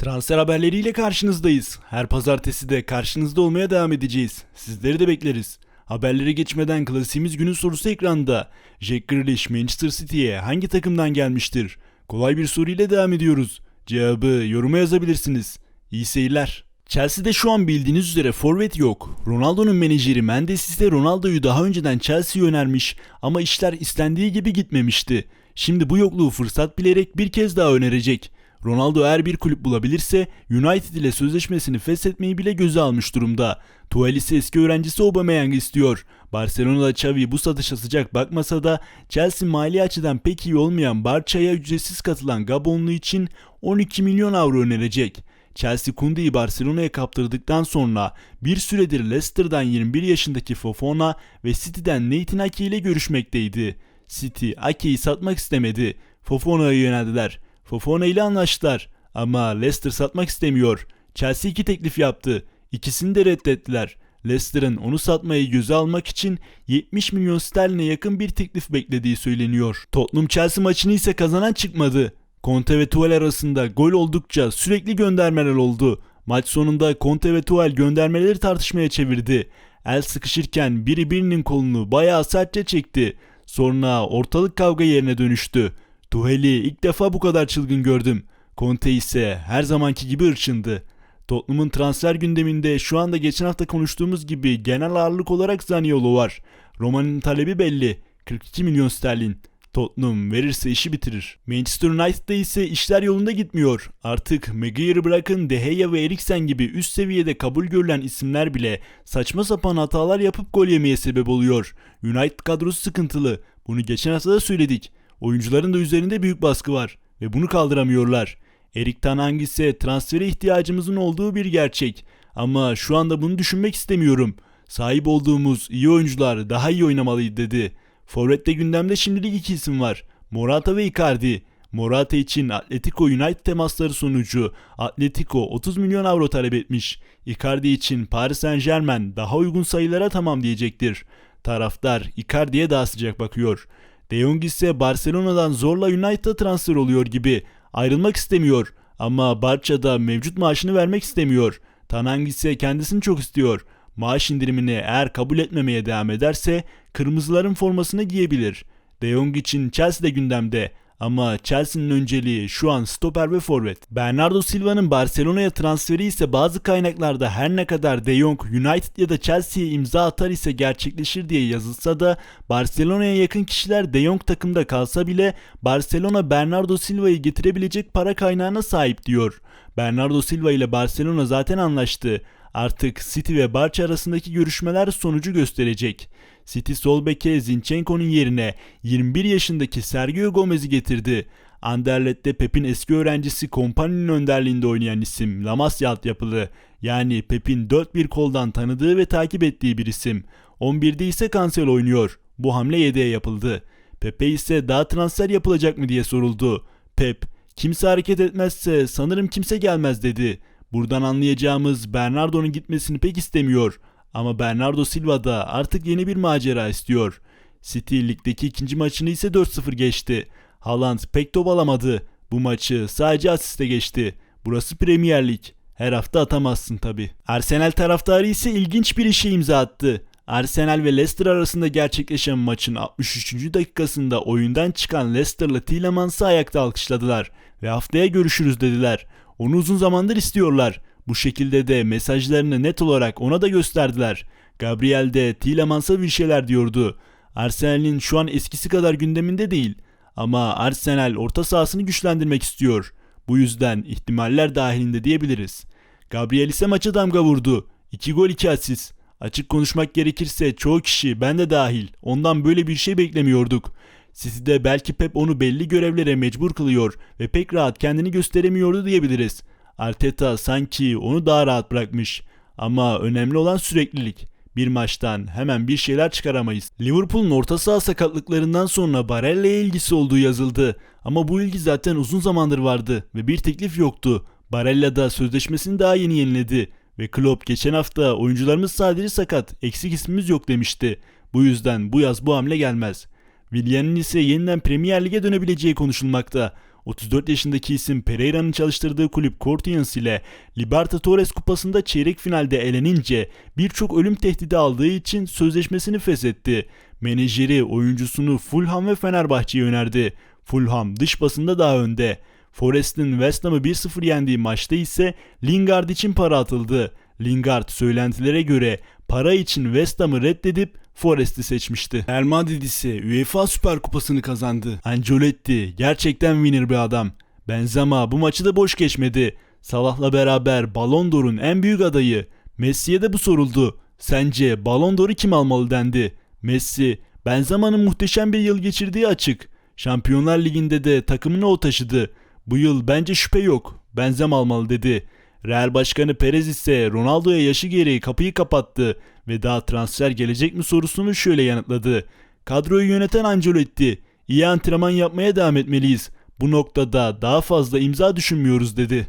Transfer haberleriyle karşınızdayız. Her pazartesi de karşınızda olmaya devam edeceğiz. Sizleri de bekleriz. Haberlere geçmeden klasiğimiz günün sorusu ekranda. Jack Grealish Manchester City'ye hangi takımdan gelmiştir? Kolay bir soru ile devam ediyoruz. Cevabı yoruma yazabilirsiniz. İyi seyirler. Chelsea'de şu an bildiğiniz üzere forvet yok. Ronaldo'nun menajeri Mendes ise Ronaldo'yu daha önceden Chelsea'ye önermiş ama işler istendiği gibi gitmemişti. Şimdi bu yokluğu fırsat bilerek bir kez daha önerecek. Ronaldo eğer bir kulüp bulabilirse United ile sözleşmesini feshetmeyi bile göze almış durumda. Tuchel ise eski öğrencisi Aubameyang'ı istiyor. Barcelona'da Xavi bu satışa sıcak bakmasa da Chelsea mali açıdan pek iyi olmayan Barça'ya ücretsiz katılan Gabonlu için 12 milyon avro önerecek. Chelsea Kunde'yi Barcelona'ya kaptırdıktan sonra bir süredir Leicester'dan 21 yaşındaki Fofana ve City'den Nathan Ake ile görüşmekteydi. City Ake'yi satmak istemedi. Fofana'ya yöneldiler. Fofana ile anlaştılar ama Leicester satmak istemiyor. Chelsea iki teklif yaptı. İkisini de reddettiler. Leicester'ın onu satmayı göze almak için 70 milyon sterline yakın bir teklif beklediği söyleniyor. Tottenham Chelsea maçını ise kazanan çıkmadı. Conte ve Tuchel arasında gol oldukça sürekli göndermeler oldu. Maç sonunda Conte ve Tuchel göndermeleri tartışmaya çevirdi. El sıkışırken biri birinin kolunu bayağı sertçe çekti. Sonra ortalık kavga yerine dönüştü. Tuhel'i ilk defa bu kadar çılgın gördüm. Conte ise her zamanki gibi ırçındı. Tottenham'ın transfer gündeminde şu anda geçen hafta konuştuğumuz gibi genel ağırlık olarak Zaniolo var. Roma'nın talebi belli. 42 milyon sterlin. Tottenham verirse işi bitirir. Manchester United'da ise işler yolunda gitmiyor. Artık Maguire'ı bırakın De Gea ve Eriksen gibi üst seviyede kabul görülen isimler bile saçma sapan hatalar yapıp gol yemeye sebep oluyor. United kadrosu sıkıntılı. Bunu geçen hafta da söyledik. Oyuncuların da üzerinde büyük baskı var ve bunu kaldıramıyorlar. Erik Ten Hag ise transfere ihtiyacımızın olduğu bir gerçek. Ama şu anda bunu düşünmek istemiyorum. Sahip olduğumuz iyi oyuncular daha iyi oynamalıydı dedi. Forvet'te gündemde şimdilik iki isim var. Morata ve Icardi. Morata için Atletico United temasları sonucu Atletico 30 milyon avro talep etmiş. Icardi için Paris Saint Germain daha uygun sayılara tamam diyecektir. Taraftar Icardi'ye daha sıcak bakıyor. De Jong ise Barcelona'dan zorla United'a transfer oluyor gibi. Ayrılmak istemiyor ama Barça'da mevcut maaşını vermek istemiyor. Tanang ise kendisini çok istiyor. Maaş indirimini eğer kabul etmemeye devam ederse kırmızıların formasını giyebilir. De Jong için Chelsea de gündemde ama Chelsea'nin önceliği şu an stoper ve forvet. Bernardo Silva'nın Barcelona'ya transferi ise bazı kaynaklarda her ne kadar De Jong United ya da Chelsea'ye imza atar ise gerçekleşir diye yazılsa da Barcelona'ya yakın kişiler De Jong takımda kalsa bile Barcelona Bernardo Silva'yı getirebilecek para kaynağına sahip diyor. Bernardo Silva ile Barcelona zaten anlaştı. Artık City ve Barça arasındaki görüşmeler sonucu gösterecek. City sol beke Zinchenko'nun yerine 21 yaşındaki Sergio Gomez'i getirdi. Anderlet'te Pep'in eski öğrencisi Kompany'nin önderliğinde oynayan isim Lamasya altyapılı. Yani Pep'in 4 bir koldan tanıdığı ve takip ettiği bir isim. 11'de ise Cancelo oynuyor. Bu hamle yedeğe yapıldı. Pepe ise daha transfer yapılacak mı diye soruldu. Pep, kimse hareket etmezse sanırım kimse gelmez dedi. Buradan anlayacağımız Bernardo'nun gitmesini pek istemiyor. Ama Bernardo Silva da artık yeni bir macera istiyor. City ligdeki ikinci maçını ise 4-0 geçti. Haaland pek top alamadı. Bu maçı sadece asiste geçti. Burası Premier Lig. Her hafta atamazsın tabi. Arsenal taraftarı ise ilginç bir işe imza attı. Arsenal ve Leicester arasında gerçekleşen maçın 63. dakikasında oyundan çıkan Leicester'lı Tielemans'ı ayakta alkışladılar ve haftaya görüşürüz dediler. Onu uzun zamandır istiyorlar. Bu şekilde de mesajlarını net olarak ona da gösterdiler. Gabriel de Tielemans'a bir şeyler diyordu. Arsenal'in şu an eskisi kadar gündeminde değil. Ama Arsenal orta sahasını güçlendirmek istiyor. Bu yüzden ihtimaller dahilinde diyebiliriz. Gabriel ise maça damga vurdu. 2 gol 2 asist. Açık konuşmak gerekirse çoğu kişi ben de dahil ondan böyle bir şey beklemiyorduk. City'de belki Pep onu belli görevlere mecbur kılıyor ve pek rahat kendini gösteremiyordu diyebiliriz. Arteta sanki onu daha rahat bırakmış. Ama önemli olan süreklilik. Bir maçtan hemen bir şeyler çıkaramayız. Liverpool'un orta saha sakatlıklarından sonra Barella'ya ilgisi olduğu yazıldı. Ama bu ilgi zaten uzun zamandır vardı ve bir teklif yoktu. Barella da sözleşmesini daha yeni yeniledi. Ve Klopp geçen hafta oyuncularımız sadece sakat, eksik ismimiz yok demişti. Bu yüzden bu yaz bu hamle gelmez. Willian'ın ise yeniden Premier Lig'e dönebileceği konuşulmakta. 34 yaşındaki isim Pereira'nın çalıştırdığı kulüp Corinthians ile Libertadores Kupası'nda çeyrek finalde elenince birçok ölüm tehdidi aldığı için sözleşmesini feshetti. Menajeri oyuncusunu Fulham ve Fenerbahçe'ye önerdi. Fulham dış basında daha önde. Forest'in West Ham'ı 1-0 yendiği maçta ise Lingard için para atıldı. Lingard söylentilere göre para için West Ham'ı reddedip Forest'i seçmişti. Real Madrid ise UEFA Süper Kupası'nı kazandı. Ancelotti gerçekten winner bir adam. Benzema bu maçı da boş geçmedi. Salah'la beraber Ballon d'Or'un en büyük adayı. Messi'ye de bu soruldu. Sence Ballon d'Or'u kim almalı dendi. Messi, Benzema'nın muhteşem bir yıl geçirdiği açık. Şampiyonlar Ligi'nde de takımını o taşıdı. Bu yıl bence şüphe yok. Benzema almalı dedi. Real Başkanı Perez ise Ronaldo'ya yaşı gereği kapıyı kapattı ve daha transfer gelecek mi sorusunu şöyle yanıtladı. Kadroyu yöneten Ancelotti, iyi antrenman yapmaya devam etmeliyiz. Bu noktada daha fazla imza düşünmüyoruz dedi.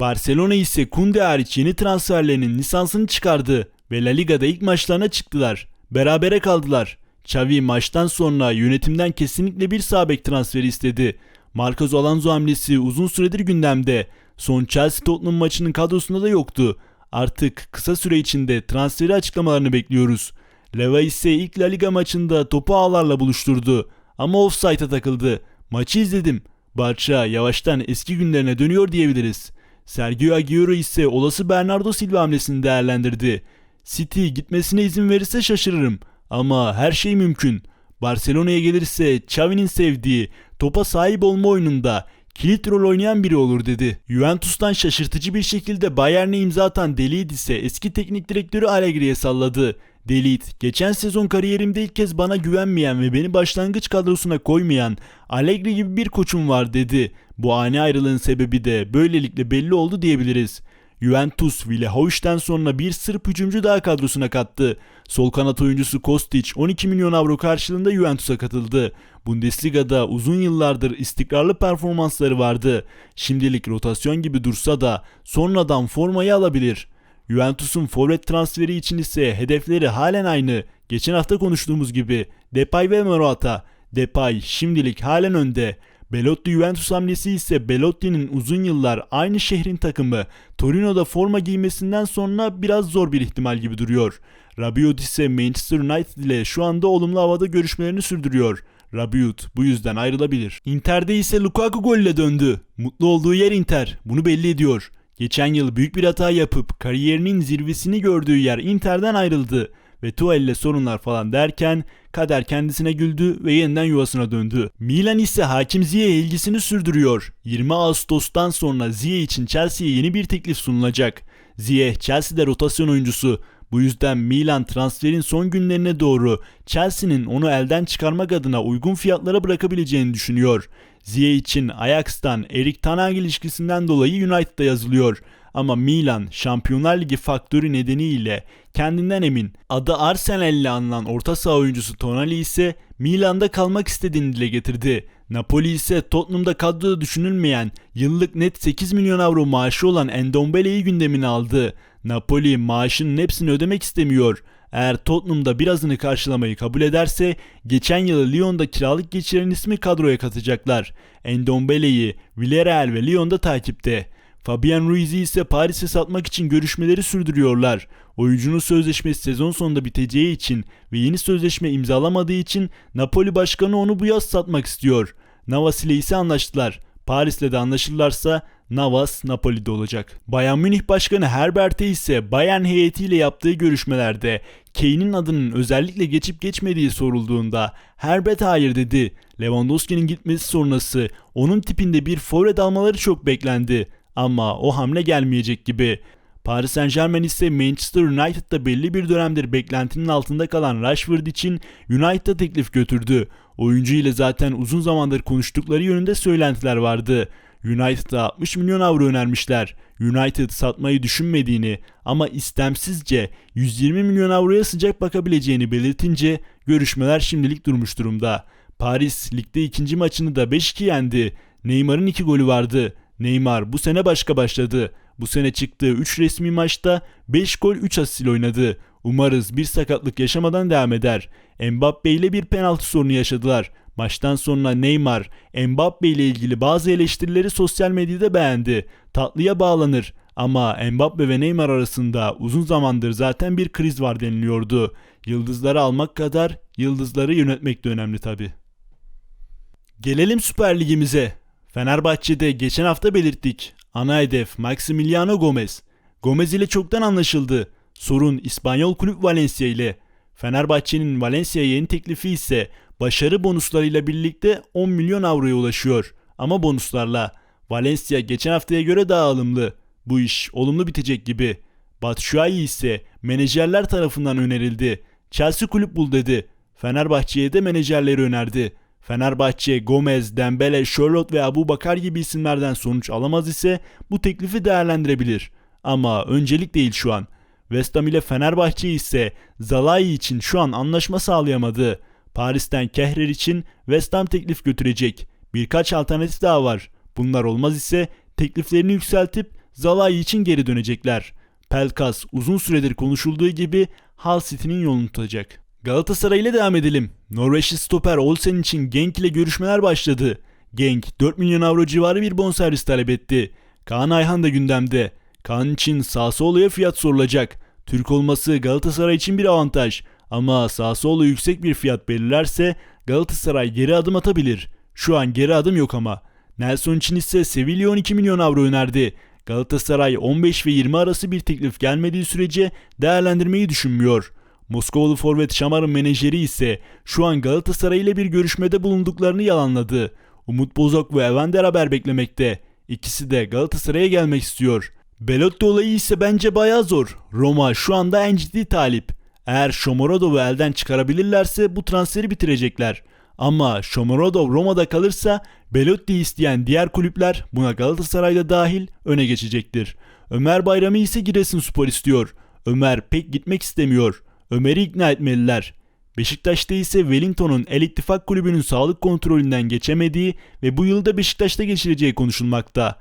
Barcelona ise Kunde hariç yeni transferlerinin lisansını çıkardı ve La Liga'da ilk maçlarına çıktılar. Berabere kaldılar. Xavi maçtan sonra yönetimden kesinlikle bir sağ bek transferi istedi. Marcos Alonso hamlesi uzun süredir gündemde. Son Chelsea Tottenham maçının kadrosunda da yoktu. Artık kısa süre içinde transferi açıklamalarını bekliyoruz. Leva ise ilk La Liga maçında topu ağlarla buluşturdu. Ama offside'a takıldı. Maçı izledim. Barça yavaştan eski günlerine dönüyor diyebiliriz. Sergio Aguero ise olası Bernardo Silva hamlesini değerlendirdi. City gitmesine izin verirse şaşırırım. Ama her şey mümkün. Barcelona'ya gelirse Xavi'nin sevdiği topa sahip olma oyununda kilit rol oynayan biri olur dedi. Juventus'tan şaşırtıcı bir şekilde Bayern'e imza atan Delid ise eski teknik direktörü Allegri'ye salladı. Delid, geçen sezon kariyerimde ilk kez bana güvenmeyen ve beni başlangıç kadrosuna koymayan Allegri gibi bir koçum var dedi. Bu ani ayrılığın sebebi de böylelikle belli oldu diyebiliriz. Juventus Vlahovic'den sonra bir Sırp hücumcu daha kadrosuna kattı. Sol kanat oyuncusu Kostic 12 milyon avro karşılığında Juventus'a katıldı. Bundesliga'da uzun yıllardır istikrarlı performansları vardı. Şimdilik rotasyon gibi dursa da sonradan formayı alabilir. Juventus'un forvet transferi için ise hedefleri halen aynı. Geçen hafta konuştuğumuz gibi Depay ve Morata. Depay şimdilik halen önde. Belotti Juventus hamlesi ise Belotti'nin uzun yıllar aynı şehrin takımı Torino'da forma giymesinden sonra biraz zor bir ihtimal gibi duruyor. Rabiot ise Manchester United ile şu anda olumlu havada görüşmelerini sürdürüyor. Rabiot bu yüzden ayrılabilir. Inter'de ise Lukaku golle döndü. Mutlu olduğu yer Inter. Bunu belli ediyor. Geçen yıl büyük bir hata yapıp kariyerinin zirvesini gördüğü yer Inter'den ayrıldı ve Tuel'le sorunlar falan derken kader kendisine güldü ve yeniden yuvasına döndü. Milan ise Hakim Ziyech'e ilgisini sürdürüyor. 20 Ağustos'tan sonra Ziyech için Chelsea'ye yeni bir teklif sunulacak. Ziyech Chelsea'de rotasyon oyuncusu. Bu yüzden Milan transferin son günlerine doğru Chelsea'nin onu elden çıkarmak adına uygun fiyatlara bırakabileceğini düşünüyor. Ziyech için Ajax'tan Erik Ten Hag ilişkisinden dolayı United'da yazılıyor. Ama Milan Şampiyonlar Ligi faktörü nedeniyle kendinden emin. Adı Arsenal anılan orta saha oyuncusu Tonali ise Milan'da kalmak istediğini dile getirdi. Napoli ise Tottenham'da kadroda düşünülmeyen yıllık net 8 milyon avro maaşı olan Endombele'yi gündemine aldı. Napoli maaşının hepsini ödemek istemiyor. Eğer Tottenham'da birazını karşılamayı kabul ederse geçen yıl Lyon'da kiralık geçiren ismi kadroya katacaklar. Endombele'yi Villarreal ve Lyon'da takipte. Fabian Ruiz'i ise Paris'e satmak için görüşmeleri sürdürüyorlar. Oyuncunun sözleşmesi sezon sonunda biteceği için ve yeni sözleşme imzalamadığı için Napoli başkanı onu bu yaz satmak istiyor. Navas ile ise anlaştılar. Paris'le de anlaşırlarsa Navas Napoli'de olacak. Bayern Münih Başkanı Herbert'e ise Bayern heyetiyle yaptığı görüşmelerde Kane'in adının özellikle geçip geçmediği sorulduğunda Herbert hayır dedi. Lewandowski'nin gitmesi sonrası onun tipinde bir forvet almaları çok beklendi. Ama o hamle gelmeyecek gibi. Paris Saint Germain ise Manchester United'da belli bir dönemdir beklentinin altında kalan Rashford için United'a teklif götürdü. Oyuncu ile zaten uzun zamandır konuştukları yönünde söylentiler vardı. United'a 60 milyon avro önermişler. United satmayı düşünmediğini ama istemsizce 120 milyon avroya sıcak bakabileceğini belirtince görüşmeler şimdilik durmuş durumda. Paris ligde ikinci maçını da 5-2 yendi. Neymar'ın 2 golü vardı. Neymar bu sene başka başladı. Bu sene çıktığı 3 resmi maçta 5 gol 3 asist oynadı. Umarız bir sakatlık yaşamadan devam eder. Mbappe ile bir penaltı sorunu yaşadılar. Maçtan sonra Neymar, Mbappe ile ilgili bazı eleştirileri sosyal medyada beğendi. Tatlıya bağlanır ama Mbappe ve Neymar arasında uzun zamandır zaten bir kriz var deniliyordu. Yıldızları almak kadar yıldızları yönetmek de önemli tabi. Gelelim Süper Ligimize. Fenerbahçe'de geçen hafta belirttik. Ana hedef Maximiliano Gomez. Gomez ile çoktan anlaşıldı. Sorun İspanyol kulüp Valencia ile. Fenerbahçe'nin Valencia'ya yeni teklifi ise başarı bonuslarıyla birlikte 10 milyon avroya ulaşıyor. Ama bonuslarla. Valencia geçen haftaya göre daha alımlı. Bu iş olumlu bitecek gibi. Batshuayi ise menajerler tarafından önerildi. Chelsea kulüp bul dedi. Fenerbahçe'ye de menajerleri önerdi. Fenerbahçe, Gomez, Dembele, Charlotte ve Abu Bakar gibi isimlerden sonuç alamaz ise bu teklifi değerlendirebilir. Ama öncelik değil şu an. West Ham ile Fenerbahçe ise Zalai için şu an anlaşma sağlayamadı. Paris'ten Kehrer için West Ham teklif götürecek. Birkaç alternatif daha var. Bunlar olmaz ise tekliflerini yükseltip Zalai için geri dönecekler. Pelkas uzun süredir konuşulduğu gibi Hull City'nin yolunu tutacak. Galatasaray ile devam edelim. Norveçli stoper Olsen için Genk ile görüşmeler başladı. Genk 4 milyon avro civarı bir bonservis talep etti. Kaan Ayhan da gündemde. Kaan için Sassuolo'ya fiyat sorulacak. Türk olması Galatasaray için bir avantaj. Ama Sassuolo yüksek bir fiyat belirlerse Galatasaray geri adım atabilir. Şu an geri adım yok ama. Nelson için ise Sevilla 12 milyon avro önerdi. Galatasaray 15 ve 20 arası bir teklif gelmediği sürece değerlendirmeyi düşünmüyor. Moskovalı forvet Şamar'ın menajeri ise şu an Galatasaray ile bir görüşmede bulunduklarını yalanladı. Umut Bozok ve Evander haber beklemekte. İkisi de Galatasaray'a gelmek istiyor. Belotti olayı ise bence bayağı zor. Roma şu anda en ciddi talip. Eğer Shomorodov'u elden çıkarabilirlerse bu transferi bitirecekler. Ama Shomorodov Roma'da kalırsa Belotti isteyen diğer kulüpler buna Galatasaray'da dahil öne geçecektir. Ömer Bayrami ise Giresunspor istiyor. Ömer pek gitmek istemiyor. Ömer'i ikna etmeliler. Beşiktaş'ta ise Wellington'un El İttifak Kulübü'nün sağlık kontrolünden geçemediği ve bu yılda Beşiktaş'ta geçireceği konuşulmakta.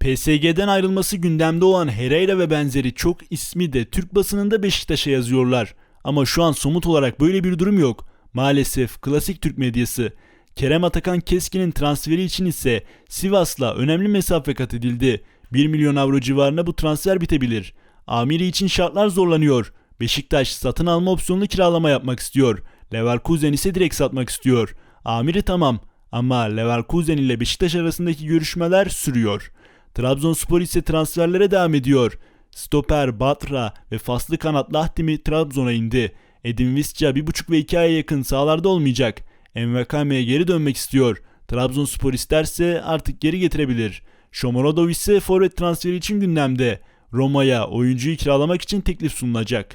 PSG'den ayrılması gündemde olan Herrera ve benzeri çok ismi de Türk basınında Beşiktaş'a yazıyorlar. Ama şu an somut olarak böyle bir durum yok. Maalesef klasik Türk medyası. Kerem Atakan Keskin'in transferi için ise Sivas'la önemli mesafe kat edildi. 1 milyon avro civarına bu transfer bitebilir. Amiri için şartlar zorlanıyor. Beşiktaş satın alma opsiyonlu kiralama yapmak istiyor. Leverkusen ise direkt satmak istiyor. Amiri tamam ama Leverkusen ile Beşiktaş arasındaki görüşmeler sürüyor. Trabzonspor ise transferlere devam ediyor. Stoper, Batra ve faslı kanat Lahtimi Trabzon'a indi. Edin Visca 1,5 ve 2 aya yakın sahalarda olmayacak. Envekame'ye geri dönmek istiyor. Trabzonspor isterse artık geri getirebilir. Shomorodov ise forvet transferi için gündemde. Roma'ya oyuncuyu kiralamak için teklif sunulacak.